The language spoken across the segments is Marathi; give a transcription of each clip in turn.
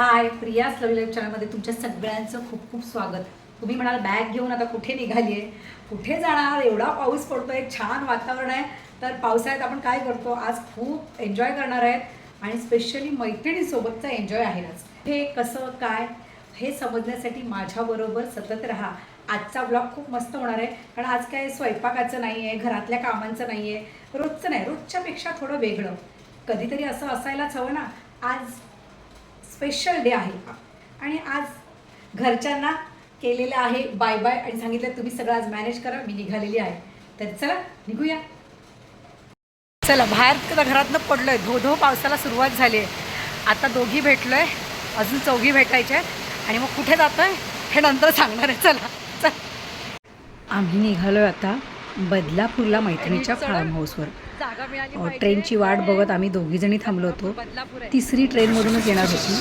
हाय प्रिया स्लवी लाईव्ह चॅनलमध्ये तुमच्या सगळ्यांचं खूप खूप स्वागत. तुम्ही म्हणाल बॅग घेऊन आता कुठे निघाली आहे कुठे जाणार? एवढा पाऊस पडतो आहे छान वातावरण आहे. तर पावसाळ्यात आपण काय करतो? आज खूप एन्जॉय करणार आहेत. आणि स्पेशली मैत्रिणीसोबतचा एन्जॉय आहे आज हे कसं काय? हे समजण्यासाठी माझ्याबरोबर सतत राहा. आजचा ब्लॉग खूप मस्त होणार आहे. कारण आज काय स्वयंपाकाचं नाही आहे घरातल्या कामांचं नाही आहे रोजचं नाही रोजच्यापेक्षा थोडं वेगळं. कधीतरी असं असायलाच हवं ना. आज स्पेशल डे आहे आणि आज घरच्यांना केलेलं आहे बाय बाय आणि सांगितलं तुम्ही सगळं आज मॅनेज करा मी निघालेली आहे. तर चला निघूया. चला बाहेर तर घरातनं पडलोय. धो धो पावसाला सुरुवात झाली आहे. आता दोघी भेटलोय. अजून चौघी भेटायच्या आहेत. आणि मग कुठे जातोय हे नंतर सांगणार आहे. चला चल. आम्ही निघालोय आता बदलापूरला मैत्रिणीच्या फार्म हाऊसवर ट्रेनची वाट बघत आम्ही दोघीजणी थांबलो होतो. तिसरी ट्रेनमधूनच येणार होती.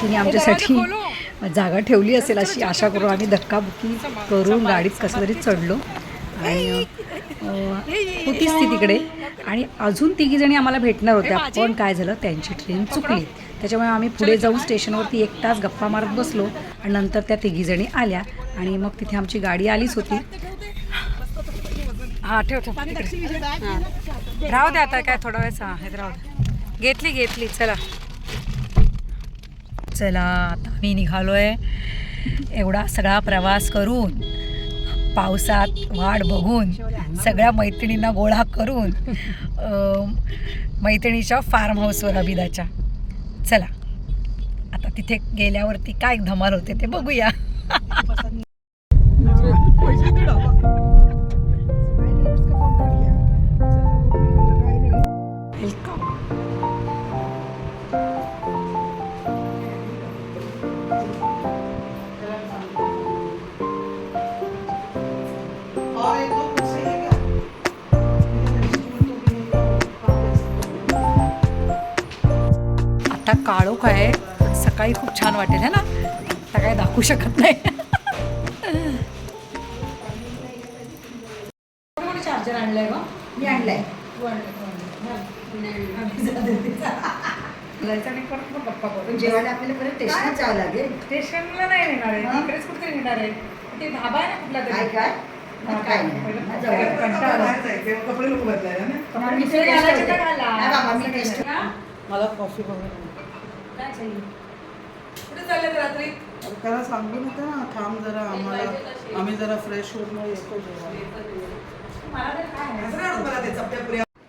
तिने आमच्यासाठी जागा ठेवली असेल अशी आशा करून आम्ही धक्काबुक्की करून गाडीत कसं तरी चढलो. आणि होतीच ती तिकडे. आणि अजून तिघी जणी आम्हाला भेटणार होत्या. पण काय झालं त्यांची ट्रेन चुकली. त्याच्यामुळे आम्ही पुढे जाऊन स्टेशनवरती एक तास गप्पा मारत बसलो. आणि नंतर त्या तिघी जणी आल्या. आणि मग तिथे आमची गाडी आलीच होती. हां ठेव ठेव तिकडे. राहू दे आता काय थोडा वेळ हां हे राहू दे. घेतली घेतली चला. चला आता मी निघालोय. एवढा सगळा प्रवास करून पावसात वाट बघून सगळ्या मैत्रिणींना गोळा करून अं, मैत्रिणीच्या फार्म हाऊसवर अभिदाच्या. चला. आता तिथे गेल्यावरती काय धमाल होते ते बघूया. सकाळी खूप छान वाटेल है ना? आता काय दाखवू शकत नाही. चार्जर आणलाय ग? मी आणलाय. गप्पा जेवायला आपल्याला परत टेस्टला जावं लागेल. स्टेशनला नाही नेणार आहे? इकडेच कुठे नेणार आहे. ते धाबा आहे ना कुठला काय तरी नाही? मला कॉफी बघा काय चाहिए? कुठे चालले रात्री? त्याला सांगू नका ना थांब जरा आम्हाला आम्ही जरा फ्रेश होऊन मग येतो जेवायला.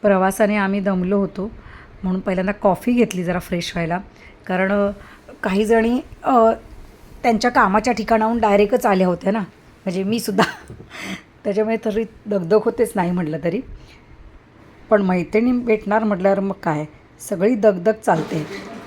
प्रवासाने आम्ही दमलो होतो म्हणून पहिल्यांदा कॉफी घेतली जरा फ्रेश व्हायला. कारण काही जणी त्यांच्या कामाच्या ठिकाणाहून डायरेक्टच आल्या होत्या ना. म्हणजे मी सुद्धा. त्याच्यामुळे तरी दगदग होतेच नाही म्हटलं तरी. पण मैत्रिणी भेटणार म्हटल्यावर मग काय? सगळी दगदग चालते.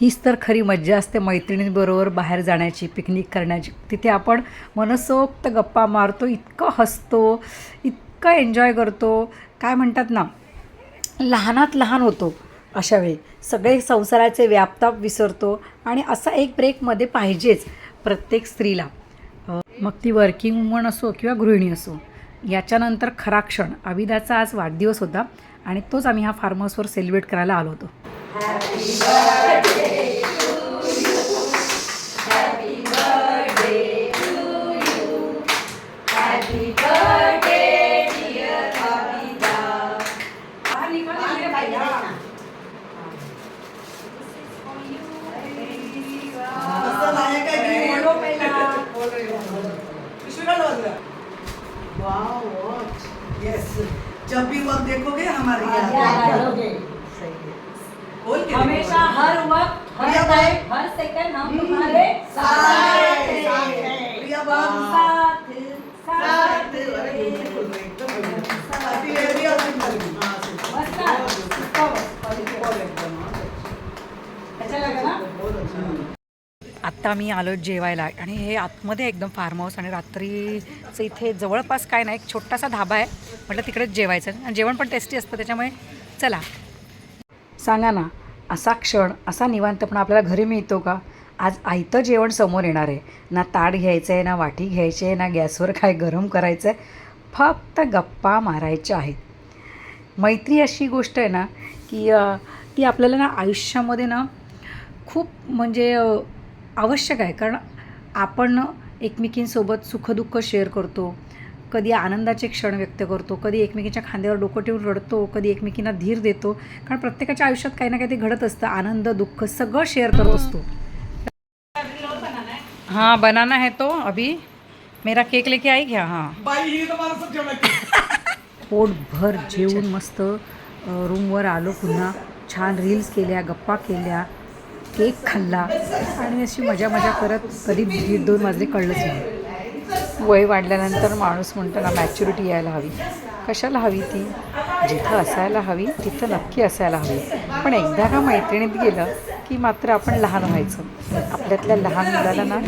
हीच तर खरी मज्जा असते मैत्रिणींबरोबर बाहेर जाण्याची पिकनिक करण्याची. तिथे आपण मनसोक्त गप्पा मारतो इतकं हसतो इतकं एन्जॉय करतो. काय म्हणतात ना लहानात लहान होतो अशा वेळी. सगळे संसाराचे व्यापताप विसरतो आणि असा एक ब्रेकमध्ये पाहिजेच प्रत्येक स्त्रीला. मग ती वर्किंग वुमन असो किंवा गृहिणी असो याच्यानंतर खरा क्षण. अविदाचा आज वाढदिवस होता आणि तोच आम्ही हा फार्म हाऊसवर सेलिब्रेट करायला आलो होतो. जब भी वक्त देखोगे हमारे यहाँ हमेशा. हर वक्त हर टाइम हर सेकंड हम तुम्हारे साथ साथ हैं. प्रिया बहन. साथ साथ. हाँ, हाँ. आत्ता मी आलो जेवायला आणि हे आतमध्ये एकदम फार्म हाऊस आणि रात्री आमचं इथे जवळपास काय नाही एक छोटासा धाबा आहे. म्हटलं तिकडेच जेवायचं. आणि जेवण पण टेस्टी असतं त्याच्यामुळे चला. सांगा ना असा क्षण असा निवांतपणा आपल्याला घरी मिळतो का? आज आयतं जेवण समोर येणार आहे. ना ताट घ्यायचं आहे ना वाटी घ्यायची आहे ना गॅसवर काय गरम करायचं आहे फक्त गप्पा मारायच्या आहेत. मैत्री अशी गोष्ट आहे ना की ती आपल्याला ना आयुष्यामध्ये ना खूप म्हणजे आवश्यक आहे. कारण आपण एकमेकींसोबत सुखदुःख शेअर करतो. कधी आनंदाचे क्षण व्यक्त करतो कधी एकमेकींच्या खांद्यावर डोकं ठेवून रडतो कधी एकमेकींना धीर देतो. कारण प्रत्येकाच्या आयुष्यात काही ना काही ते घडत असतं. आनंद दुःख सगळं शेअर करत असतो. हाँ बनाना है तो अभी. मेरा केक लेके आई क्या? हाँ. पोटभर जेवून मस्त रूमवर आलो पुन्हा. छान रील्स केल्या गप्पा केल्या केक खाल्ला. आणि अशी मजा मजा करत कधी दीड दोन वाजले कळलंच नाही. वय वाढल्यानंतर माणूस म्हणतो ना मॅच्युरिटी यायला हवी. कशाला हवी ती? जिथं असायला हवी तिथं नक्की असायला हवी. पण एकदा का मैत्रिणीत गेलं की मात्र आपण लहान व्हायचं. आपल्यातल्या लहान मुलाला ना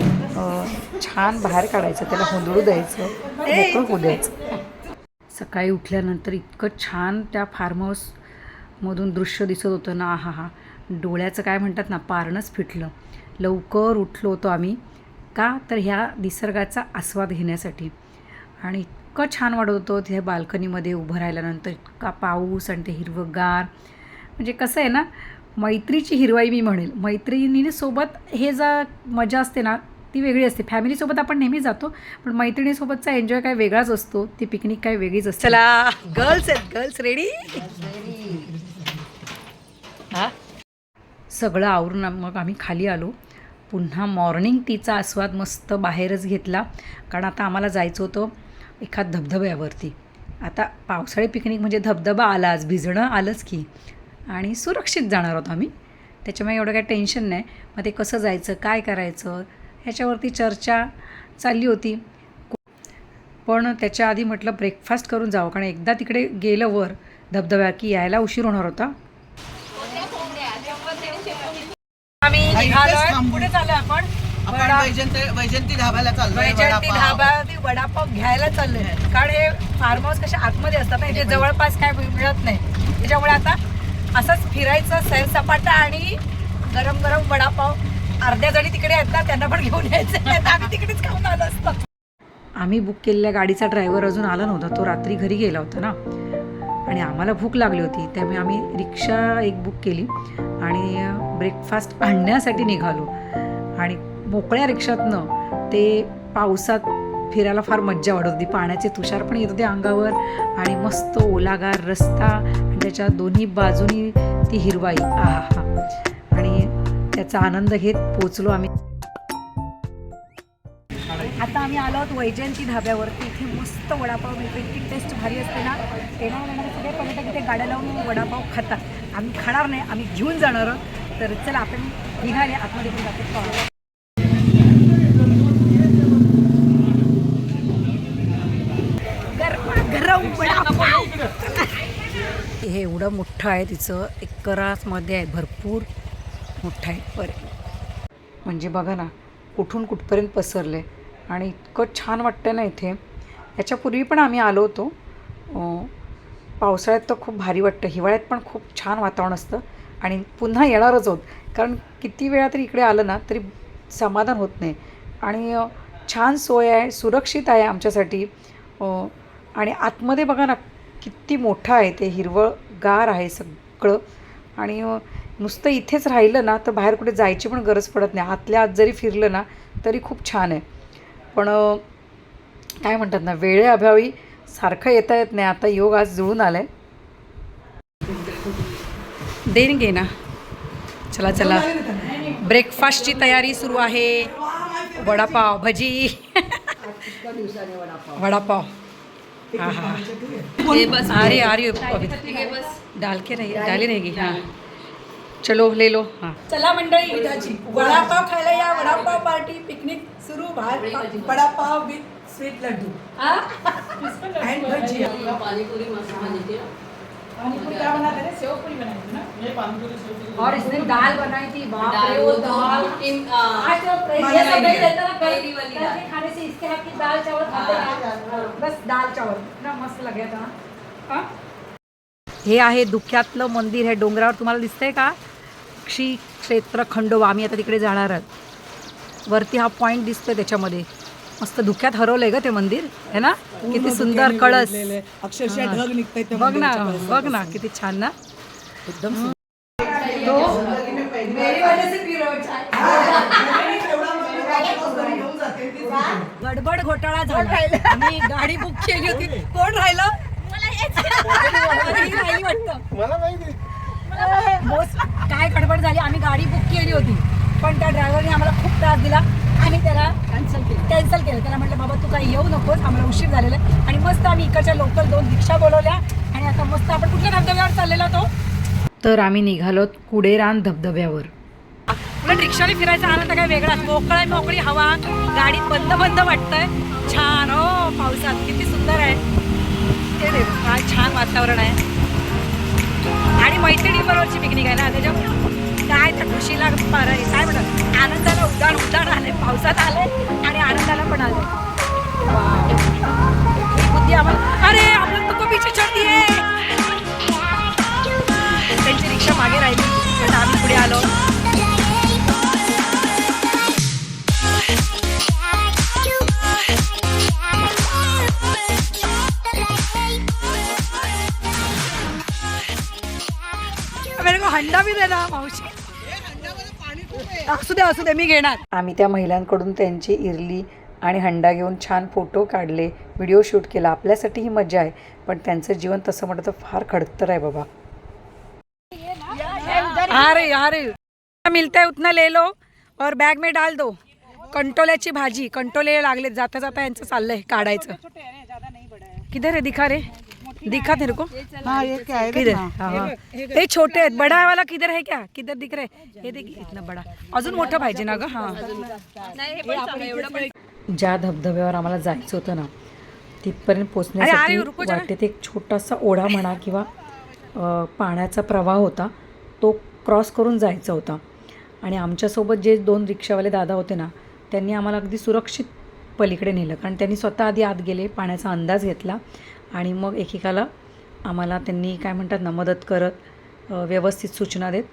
छान बाहेर काढायचं त्याला हुंदळू द्यायचं मोकळं होऊ द्यायचं. सकाळी उठल्यानंतर इतकं छान त्या फार्म हाऊसमधून दृश्य दिसत होतं ना हा हा डोळ्याचं काय म्हणतात ना पारणंच फिटलं. लवकर उठलो होतो आम्ही. का तर ह्या निसर्गाचा आस्वाद घेण्यासाठी. आणि इतकं छान वाटत होतं त्या बाल्कनीमध्ये उभं राहिल्यानंतर इतका पाऊस आणि ते हिरवंगार. म्हणजे कसं आहे ना मैत्रीची हिरवाई मी म्हणेल. मैत्रिणीसोबत हे जा मजा असते ना ती वेगळी असते. फॅमिलीसोबत आपण नेहमी जातो पण मैत्रिणीसोबतचा एन्जॉय काय वेगळाच असतो. ती पिकनिक काय वेगळीच असते. चला गर्ल्स आहेत गर्ल्स रेडी हा? सगळं आवरून मग आम्ही खाली आलो. पुन्हा मॉर्निंग टीचा आस्वाद मस्त बाहेरच घेतला. कारण आता आम्हाला जायचं होतं एखाद धबधब्यावरती. आता पावसाळी पिकनिक म्हणजे धबधबा आलाच भिजणं आलंच की. आणि सुरक्षित जाणार आहोत आम्ही. त्याच्यामुळे एवढं काही टेन्शन नाही. मग ते कसं जायचं काय करायचं ह्याच्यावरती चर्चा चालली होती. पण त्याच्या आधी म्हटलं ब्रेकफास्ट करून जावं. कारण एकदा तिकडे गेलं वर धबधब्या की यायला उशीर होणार होता. आम्ही निघालोय. पुढे चाललोय आपण? आपण वैजंती वैजंती ढाब्याला चाललोय वैजयंती वडापाव. ढाबा ती वडापाव घ्यायला चाललोय. कारण हे फार्म हाऊस कसे आतमध्ये असतात ना इथे जवळपास काय मिळत नाही. त्याच्यामुळे आता असंच फिरायचं सैर सपाटा आणि गरम गरम वडापाव. अर्ध्या जणी तिकडे आहेत ना त्यांना पण घेऊन यायचं आम्ही तिकडेच खाऊन आलो असतो. आम्ही बुक केलेल्या गाडीचा ड्रायव्हर अजून आला नव्हता. तो रात्री घरी गेला होता ना. आणि आम्हाला भूक लागली होती त्यामुळे आम्ही रिक्षा एक बुक केली आणि ब्रेकफास्ट आणण्यासाठी निघालो. आणि मोकळ्या रिक्षातनं ते पावसात फिरायला फार मज्जा वाटत होती. पाण्याचे तुषार पण येत होते अंगावर आणि मस्त ओलागार रस्ता आणि त्याच्या दोन्ही बाजूनी ती हिरवाई. आहा हा आणि त्याचा आनंद घेत पोचलो आम्ही. आलो आहोत वैजयंती धाब्यावरती इथे मस्त वडापाव मिळतो. इतकी टेस्ट भारी असते ना. येणार येणारे म्हणजे सगळे पर्यटक इथे गाड्या लावून वडापाव खातात. आम्ही खाणार नाही आम्ही घेऊन जाणार आहोत. तर चला आपण निघाले आतमध्ये घेऊन जातो. पाहू. वडापाव. हे एवढं मोठं आहे तिचं. एकरासमध्ये आहे भरपूर मोठं आहे. बरं. म्हणजे बघा ना कुठून कुठपर्यंत पसरलं आहे आणि इतकं छान वाटतं ना इथे. याच्यापूर्वी पण आम्ही आलो होतो. पावसाळ्यात तर खूप भारी वाटतं. हिवाळ्यात पण खूप छान वातावरण असतं. आणि पुन्हा येणारच आहोत. कारण किती वेळा तरी इकडे आलं ना तरी समाधान होत नाही. आणि छान सोय आहे सुरक्षित आहे आमच्यासाठी. आणि आतमध्ये बघा ना किती मोठं आहे ते हिरवळगार आहे सगळं. आणि नुसतं इथेच राहिलं ना तर बाहेर कुठे जायची पण गरज पडत नाही. आतल्या आत जरी फिरलं ना तरी खूप छान आहे. पण काय म्हणतात ना वेळेअभावी सारखं येता येत नाही. आता योग आज जुळून आलाय. देईन घे ना. चला चला. ब्रेकफास्टची तयारी सुरू आहे. वडापाव भजी. वडापाव. हाँ हाँ अरे आ रही हो अभी डाल के रही डाली रहेगी हाँ चलो ले लो. हाँ. चला मंडळी वडापाव खायला या वडापाव पार्टी पिकनिक. सुरू बाहेर vada pav with sweet laddu and bhaji panipuri क्या बनाते थे सेव पूरी बनाई थी ना और इसने दाल बनाई थी बाप रे दाल, वो वो तो दाल. इन, आ, आज तो ये मलाई सब नहीं है। रहता ना कल मेरी वाली कल दाल। के खाने से इसके हाथ की दाल चावल खाते हैं। बस दाल चावल। इतना मस्त लगे था। हाँ? हे आहे धुक्यातलं मंदिर आहे डोंगरावर तुम्हाला दिसतंय का? श्री क्षेत्र खंडोबा आम्ही आता तिकडे जाणार आहोत. वरती हा पॉईंट दिसतोय त्याच्यामध्ये. मस्त धुक्यात हरवलंय ग ते मंदिर. है ना? किती सुंदर कळस. अक्षरशः. ढग बघ ना बघ ना किती छान ना? एकदम हो. गडबड घोटाळा झाला. आम्ही गाडी बुक केली होती. कोण राहिलं? काय गडबड झाली? आम्ही गाडी बुक केली होती. पण त्या ड्रायव्हरने आम्हाला खूप त्रास दिला. आम्ही त्याला कॅन्सल केलं. कॅन्सल केलं. त्याला म्हटलं बाबा तू काही येऊ नकोस. आम्हाला उशीर झालेला आहे. आणि मस्त आम्ही इकडच्या लोकल दोन रिक्षा बोलवल्या. आणि आता मस्त आपण कुठल्या धबधब्यावर चाललेला तो? तर आम्ही निघालो कुडेरान धबधब्यावर. उलट रिक्षाने फिरायचा आनंद काय वेगळाच मोकळा मोकळी हवा. गाडीत बंद बंद वाटतंय. छान हो पावसात. किती सुंदर आहे. ते काय छान वातावरण आहे. आणि मैत्रिणी बरोबरची पिकनिक आहे ना त्याच्यामुळे. काय त्या खुशीला पार काय म्हणत आनंदाला उदाण उदाण आले पावसात आले आणि आनंदाला पण आले बुद्धी आम्हाला अरे आपण तुको पीछे छोटी आहे त्यांची रिक्षा मागे राहिली. पण आम्ही पुढे आलो. मेरे को हंडा भी देना मावशी. असू दे असू दे मी घेणार. आम्ही त्या महिलांकडून त्यांची इरली आणि हंडा घेऊन छान फोटो काढले व्हिडिओ शूट केला. आपल्यासाठी ही मजा आहे पण त्यांचं जीवन तसं म्हटलं तर फार खडतर आहे बाबा. अरे अरे. मिलता है उतना ले लो और बॅग में डाल दो. कंटोल्याची भाजी कंटोले लागले जाता जाता यांचं चाललंय काढायचं. किधर है दिखा रे? दिखा तेरे को। हाँ ये क्या है किधर? हाँ हाँ। ते छोटे आहेत बडा वाला किधर है क्या? किधर दिख रहा है? हे देख इतना बडा। अजून मोठं पाहिजे ना ग हा। ज्या धबधब्यावर आम्हाला जायचं होतं ना तिथपर्यंत पोचण्यासाठी. वाटेत एक छोटासा ओढा म्हणा किंवा पाण्याचा प्रवाह होता तो क्रॉस करून जायचा होता. आणि आमच्यासोबत जे दोन रिक्षावाले दादा होते ना त्यांनी आम्हाला अगदी सुरक्षित पलीकडे नेलं. कारण त्यांनी स्वतः आधी आत गेले पाण्याचा अंदाज घेतला. आणि मग एकेकाला आम्हाला त्यांनी काय म्हणतात ना मदत करत व्यवस्थित सूचना देत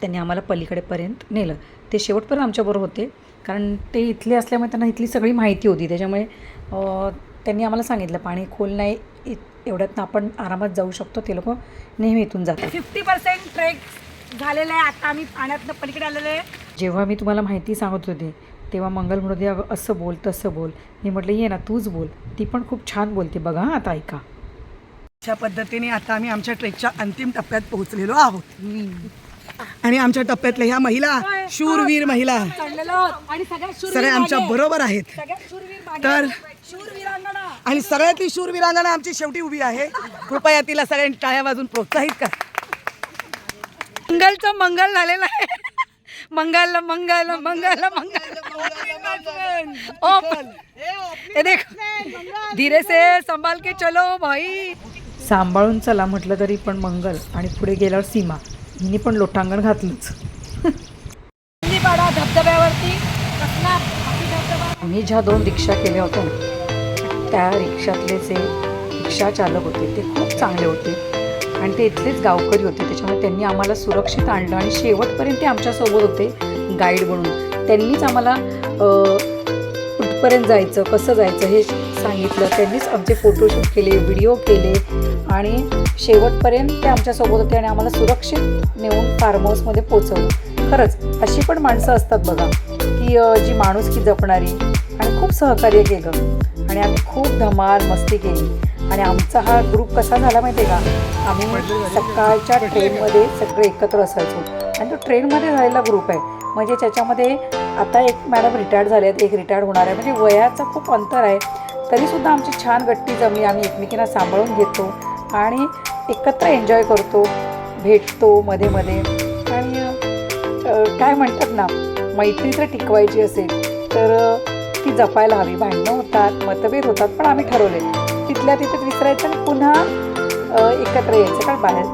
त्यांनी आम्हाला पलीकडेपर्यंत नेलं. ते शेवटपर्यंत आमच्याबरोबर होते. कारण ते इथले असल्यामुळे त्यांना इथली सगळी माहिती होती. त्याच्यामुळे त्यांनी आम्हाला सांगितलं पाणी खोल नाही एवढ्यातनं आपण आरामात जाऊ शकतो. ते लोक नेहमी इथून जातात. फिफ्टी पर्सेंट ट्रेक झालेलं आहे. आता आम्ही पाण्यातनं पलीकडे आलेलो आहे. जेव्हा मी तुम्हाला माहिती सांगत होते तेव्हा मंगल म्हणत होती अगं असं बोल तसं बोल. मी म्हटलं ये ना तूच बोल. ती पण खूप छान बोलते बघा हां आता ऐका. अशा पद्धतीने आता आम्ही आमच्या ट्रेकच्या अंतिम टप्प्यात पोहोचलेलो आहोत. आणि आमच्या टप्प्यातल्या ह्या महिला शूरवीर महिला. सगळ्या आमच्या. बरोबर आहेत. तर आणि सगळ्यातली शूरवीरांगणा आमची शेवटी उभी आहे. कृपया तिला सगळ्यांनी टाळ्या वाजून प्रोत्साहित करा. मंगलचं मंगल झालेलं आहे. मंगल मंगल मंगल मंगल ओप. ये देख. धीरे से संभाल के चलो भाई. सांभाळून चला म्हटलं तरी पण मंगल आणि पुढे गेल्यावर सीमा. हिने पण लोटांगण घातलंच. धबधब्यावरती. आम्ही ज्या दोन रिक्षा केल्या होत्या त्या रिक्षातले जे रिक्षा चालक होते ते खूप चांगले होते. आणि ते इथलेच गावकरी होते. त्याच्यामुळे त्यांनी आम्हाला सुरक्षित आणलं आणि शेवटपर्यंत ते आमच्यासोबत होते गाईड म्हणून. त्यांनीच आम्हाला कुठपर्यंत जायचं कसं जायचं हे सांगितलं. त्यांनीच आमचे फोटोशूट केले व्हिडिओ केले आणि शेवटपर्यंत ते आमच्यासोबत होते आणि आम्हाला सुरक्षित नेऊन फार्म हाऊसमध्ये पोचवलं खरंच अशी पण माणसं असतात बघा की जी जी माणुसकी जपणारी आणि खूप सहकार्य केलं. आणि आम्ही खूप धमाल मस्ती केली. आणि आमचा हा ग्रुप कसा झाला माहिती आहे का? आम्ही सकाळच्या ट्रेनमध्ये सगळे एकत्र असायचो. आणि तो ट्रेनमध्ये झालेला ग्रुप आहे. म्हणजे त्याच्यामध्ये आता एक मॅडम रिटायर्ड झाले आहेत. एक रिटायर्ड होणार आहे. म्हणजे वयाचं खूप अंतर आहे. तरीसुद्धा आमची छान गट्टी जमली. आम्ही एकमेकींना सांभाळून घेतो. आणि एकत्र एन्जॉय करतो. भेटतो मध्ये मध्ये. आणि काय म्हणतात ना मैत्री जर टिकवायची असेल तर ती जपायला हवी. भांडणं होतात मतभेद होतात पण आम्ही ठरवले तिथल्या तिथेच विसरायचं आणि पुन्हा एकत्र यायचं कारण बाहेर.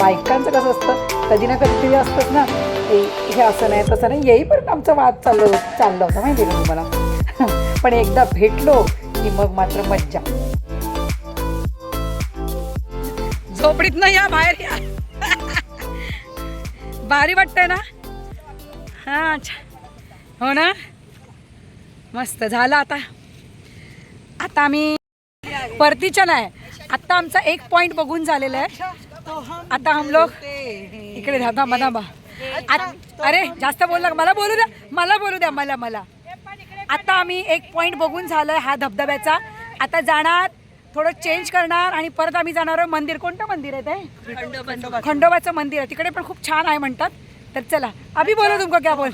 बायकांचं कसं असतं कधी ना कधीतरी असतंच ना हे असं नाही तसं नाही. येईपर्यंत आमचा वाद चाललं चालला होता माहिती ना का तुम्हाला? पण एकदा भेटलो की मग मात्र मज्जा. झोपडीत नाही या बाहेर या. भारी वाटतंय ना? हां अच्छा. हो ना? मस्त झालं आता. आता आम्ही परतीच्या नाही. आता आमचा एक पॉइंट बघून झालेला आहे. आता हम लोग इकडे थांबा आत- अरे जास्त बोलू नका. मला बोलू द्या. मला बोलू द्या. मला मला. आता आम्ही एक पॉइंट बघून झालोय हा धबधब्याचा. आता जाणार थोडं चेंज करणार आणि परत आम्ही जाणार आहोत मंदिर. कोणतं मंदिर आहे ते? खंडोबाचं. मंदिर आहे. तिकडे पण खूप छान आहे म्हणतात. तर चला. अभी बोलो तुमको क्या बोल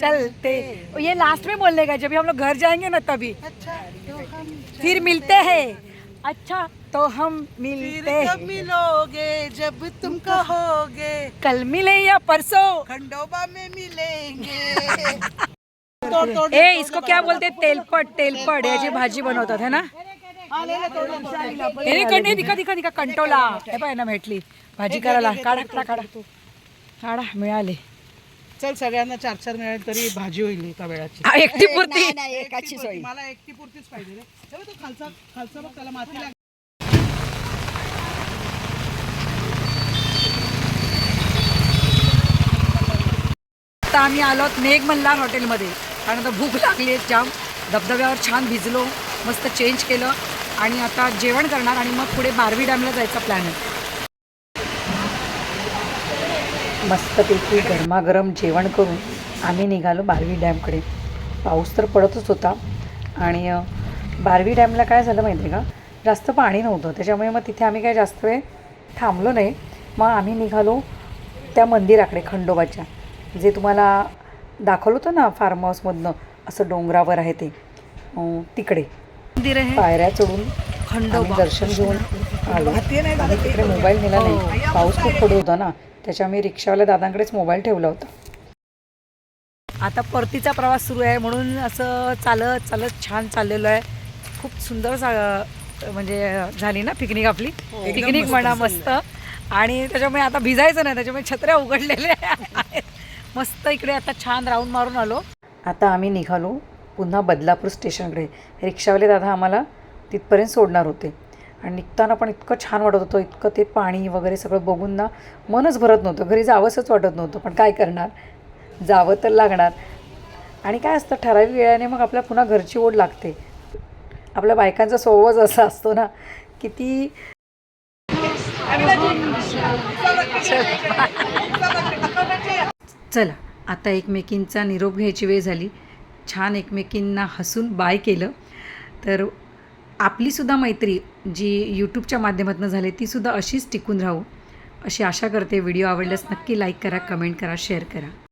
चल ते ये लास्ट में बोलने का? जब हम लोग घर जाएंगे ना तभी. फिर मिलते हैं. अच्छा। तो हम मिलते हैं। मिलोगे? जब तुम कहोगे। कल मिले या परसों? खंडोबा में मिलेंगे। ए इसको क्या बोलते? हैं? तेलपट तेलपट याची भाजी बनवतात है ना? हे कडे दिखा दिखा दिखा कंटोला। हे पाय ना भेटली भाजी करायला काढा काढा काढा। काढा मिळाले। चल सगळ्यांना चार चार मिळाले तरी भाजी होईल एका वेळाची. आ, एकटी पुरती. एकाची सोयी मला एकटी पुरतीच पाहिजे रे. तेव्हा तो खालचा खालचा बघ त्याला माती लागली आता आम्ही आलोत मेघ मल्हार हॉटेलमध्ये. कारण आता भूक लागली आहे जाम. धबधब्यावर छान भिजलो मस्त चेंज केलं. आणि आता जेवण करणार आणि मग पुढे बारवी डॅमला जायचा प्लॅन आहे. मस्तपैकी गरमागरम जेवण करून आम्ही निघालो बारवी डॅमकडे. पाऊस तर पडतच होता. आणि बारवी डॅमला काय झालं माहिती आहे का? जास्त पाणी नव्हतं. त्याच्यामुळे मग तिथे आम्ही काय जास्त वेळ थांबलो नाही. मग आम्ही निघालो त्या मंदिराकडे खंडोबाच्या. जे तुम्हाला दाखवलं होतं ना फार्म हाऊसमधनं असं डोंगरावर आहे ते. तिकडे. मंदिर आहे. पायऱ्या चढून खंडोबा. दर्शन घेऊन आलो. आम्ही तिकडे मोबाईल नेला नाही. पाऊस खूप पडत होता ना. त्याच्यामुळे रिक्षावाल्या दादांकडेच मोबाईल ठेवला होता. आता परतीचा प्रवास सुरू आहे म्हणून असं चालत चालत छान चाललेलो आहे. खूप सुंदर म्हणजे झाली ना पिकनिक आपली. पिकनिक म्हणा मस्त. आणि त्याच्यामुळे आता भिजायचं नाही त्याच्यामुळे छत्र्या उघडलेल्या आहेत. मस्त इकडे आता छान राऊंड मारून आलो. आता आम्ही निघालो पुन्हा बदलापूर स्टेशनकडे. रिक्षावाले दादा आम्हाला तिथपर्यंत सोडणार होते. आणि निघताना पण इतकं छान वाटत होतं इतकं ते पाणी वगैरे सगळं बघून ना मनच भरत नव्हतं घरी जावंसंच वाटत नव्हतं पण काय करणार? जावं तर लागणार. आणि काय असतं ठराविक वेळाने मग आपल्या पुन्हा घरची ओढ लागते. आपल्या बायकांचा स्वभावच असा असतो ना किती चला आता एकमेकींचा निरोप घ्यायची वेळ झाली. छान एकमेकींना हसून बाय केलं. तर आपलीसुद्धा मैत्री जी यूट्यूबच्या माध्यमातून झाले तीसुद्धा अशीच टिकून राहू. अशी आशा करते. व्हिडिओ आवडल्यास नक्की लाईक करा कमेंट करा शेअर करा.